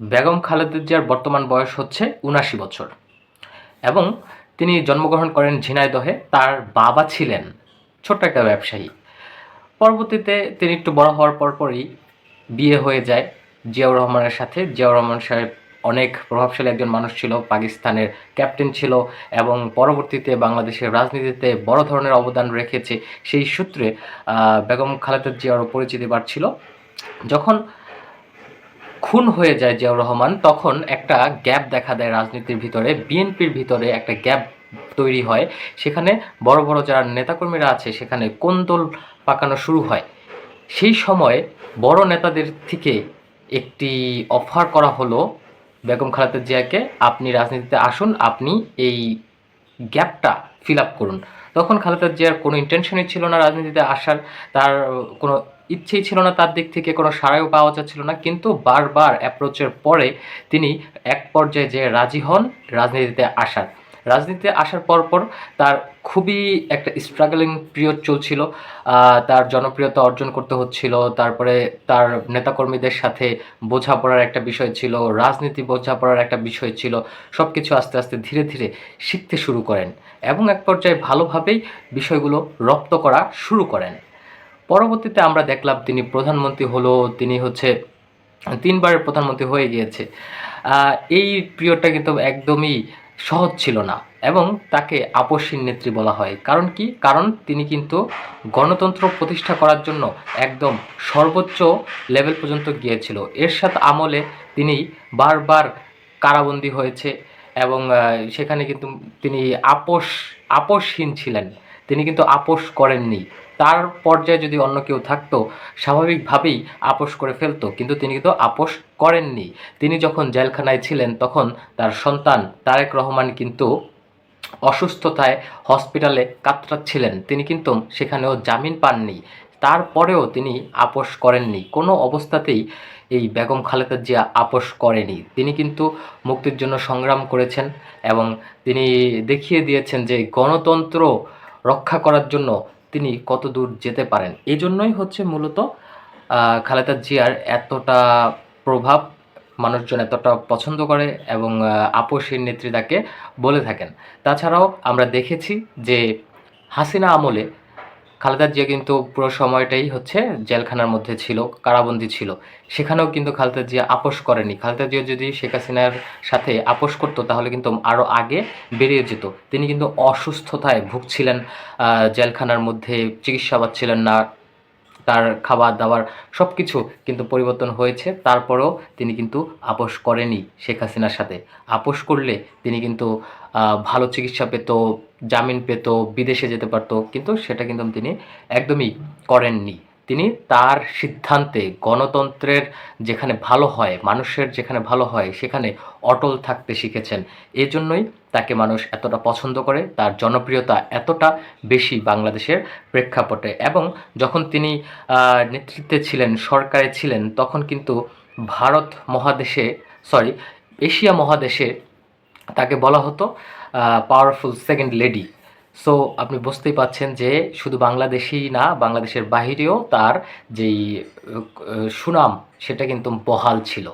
বেগম খালেদা জিয়ার বর্তমান বয়স হচ্ছে উনাশি বছর। এবং তিনি জন্মগ্রহণ করেন ঝিনাইদহে, তার বাবা ছিলেন ছোট্ট একটা ব্যবসায়ী। পরবর্তীতে তিনি একটু বড় হওয়ার পরপরই বিয়ে হয়ে যায় জিয়াউর রহমানের সাথে। জিয়াউর রহমান সাহেব অনেক প্রভাবশালী একজন মানুষ ছিল, পাকিস্তানের ক্যাপ্টেন ছিল এবং পরবর্তীতে বাংলাদেশের রাজনীতিতে বড় ধরনের অবদান রেখেছে। সেই সূত্রে বেগম খালেদা জিয়ারও পরিচিতি বাড়ছিল। যখন খুন হয়ে যায় জিয়াউর রহমান, তখন একটা গ্যাপ দেখা দেয় রাজনীতির ভিতরে, বিএনপির ভিতরে একটা গ্যাপ তৈরি হয়। সেখানে বড় বড় যারা নেতাকর্মীরা আছে, সেখানে কোন্দল পাকানো শুরু হয়? সেই সময় বড় নেতাদের থেকে একটি অফার করা হলো বেগম খালেদা জিয়াকে, আপনি রাজনীতিতে আসুন, আপনি এই গ্যাপটা ফিল আপ করুন। তখন খালেদা জিয়ার কোনো ইন্টেনশনই ছিল না রাজনীতিতে আসার, তার কোনো ইচ্ছেই ছিল না তার দিক থেকে কোনো সাড়াও পাওয়া যাচ্ছিল না, কিন্তু বারবার অ্যাপ্রোচের পরে তিনি এক পর্যায়ে যে রাজি হন রাজনীতিতে আসার। রাজনীতিতে আসার পর পর তার খুবই একটা স্ট্রাগলিং পিরিয়ড চলছিল তার জনপ্রিয়তা অর্জন করতে হচ্ছিল, তারপরে তার নেতাকর্মীদের সাথে বোঝাপড়ার একটা বিষয় ছিল, রাজনীতি বোঝাপড়ার একটা বিষয় ছিল সব কিছু আস্তে আস্তে ধীরে ধীরে শিখতে শুরু করেন এবং এক পর্যায়ে ভালোভাবেই বিষয়গুলো রপ্ত করা শুরু করেন। পরবর্তীতে আমরা দেখলাম তিনি প্রধানমন্ত্রী হলো, তিনি হচ্ছে তিনবারের প্রধানমন্ত্রী হয়ে গিয়েছে। এই পিরিয়ডটা কিন্তু একদমই সহজ ছিল না এবং তাকে আপসীন নেত্রী বলা হয়। কারণ কি? কারণ তিনি কিন্তু গণতন্ত্র প্রতিষ্ঠা করার জন্য একদম সর্বোচ্চ লেভেল পর্যন্ত গিয়েছিল। এরশাদ আমলে তিনি বারবার কারাবন্দী হয়েছে এবং সেখানে কিন্তু তিনি আপোষ আপোষহীন ছিলেন। তিনি কিন্তু আপোষ করেননি। তার পর্যায়ে যদি অন্য কেউ থাকতো, স্বাভাবিকভাবেই আপোষ করে ফেলতো, কিন্তু তিনি কিন্তু আপোষ করেননি। তিনি যখন জেলখানায় ছিলেন, তখন তার সন্তান তারেক রহমান কিন্তু অসুস্থতায় হসপিটালে কাতরাচ্ছিলেন। তিনি কিন্তু সেখানেও জামিন পাননি। তারপরেও তিনি আপোষ করেননি। কোনো অবস্থাতেই এই বেগম খালেদা জিয়া আপোষ করেনি। তিনি কিন্তু মুক্তির জন্য সংগ্রাম করেছেন এবং তিনি দেখিয়ে দিয়েছেন যে গণতন্ত্র রক্ষা করার জন্য তিনি কত দূর যেতে পারেন। এই জন্যই হচ্ছে মূলত খালেদা জিয়ার এতটা প্রভাব মানুষজন এতটা পছন্দ করে এবং আপসের নেত্রী তাকে বলে থাকেন। তাছাড়াও আমরা দেখেছি যে হাসিনা আমলে খালেদা জিয়া কিন্তু পুরো সময়টাই হচ্ছে জেলখানার মধ্যে ছিল, কারাবন্দি ছিল। সেখানেও কিন্তু খালেদা জিয়া আপোষ করেনি। খালেদা জিয়া যদি শেখ হাসিনার সাথে আপোষ করতো, তাহলে কিন্তু আরও আগে বেরিয়ে যেত। তিনি কিন্তু অসুস্থতায় ভুগছিলেন জেলখানার মধ্যে চিকিৎসা পাচ্ছিলেন না। তার খাবার দাবার সব কিছু কিন্তু পরিবর্তন হয়েছে। তারপরেও তিনি কিন্তু আপোষ করেনি শেখ হাসিনার সাথে। আপোষ করলে তিনি কিন্তু ভালো চিকিৎসা পেত, জামিন পেত, বিদেশে যেতে পারতো, কিন্তু সেটা কিন্তু তিনি একদমই করেননি। তিনি তার সিদ্ধান্তে গণতন্ত্রের যেখানে ভালো হয়, মানুষের যেখানে ভালো হয়, সেখানে অটল থাকতে শিখেছেন। এজন্যই তাকে মানুষ এতটা পছন্দ করে, তার জনপ্রিয়তা এতটা বেশি বাংলাদেশের প্রেক্ষাপটে। এবং যখন তিনি নেতৃত্বে ছিলেন, সরকারে ছিলেন, তখন কিন্তু ভারত মহাদেশে সরি এশিয়া মহাদেশে তাকে বলা হতো পাওয়ারফুল সেকেন্ড লেডি সো আপনি বুঝতেই পাচ্ছেন যে শুধু বাংলাদেশেই না, বাংলাদেশের বাহিরেও তার যেই সুনাম, সেটা কিন্তু বহাল ছিল।